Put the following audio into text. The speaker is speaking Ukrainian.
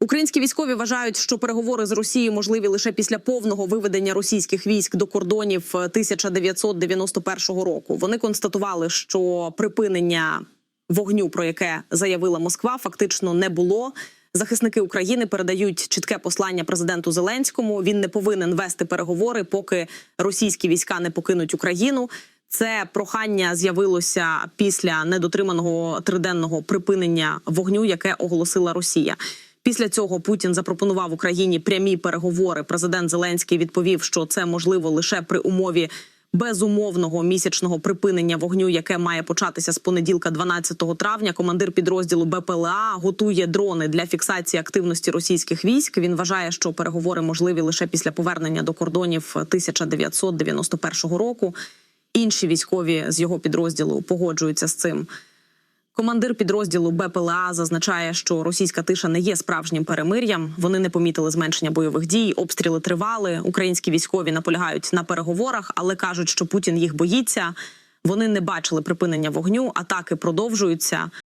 Українські військові вважають, що переговори з Росією можливі лише після повного виведення російських військ до кордонів 1991 року. Вони констатували, що припинення вогню, про яке заявила Москва, фактично не було. Захисники України передають чітке послання президенту Зеленському. Він не повинен вести переговори, поки російські війська не покинуть Україну. Це прохання з'явилося після недотриманого триденного припинення вогню, яке оголосила Росія. Після цього Путін запропонував Україні прямі переговори. Президент Зеленський відповів, що це можливо лише при умові безумовного місячного припинення вогню, яке має початися з понеділка, 12 травня. Командир підрозділу БПЛА готує дрони для фіксації активності російських військ. Він вважає, що переговори можливі лише після повернення до кордонів 1991 року. Інші військові з його підрозділу погоджуються з цим. Командир підрозділу БПЛА зазначає, що російська тиша не є справжнім перемир'ям. Вони не помітили зменшення бойових дій, обстріли тривали. Українські військові наполягають на переговорах, але кажуть, що Путін їх боїться. Вони не бачили припинення вогню, атаки продовжуються.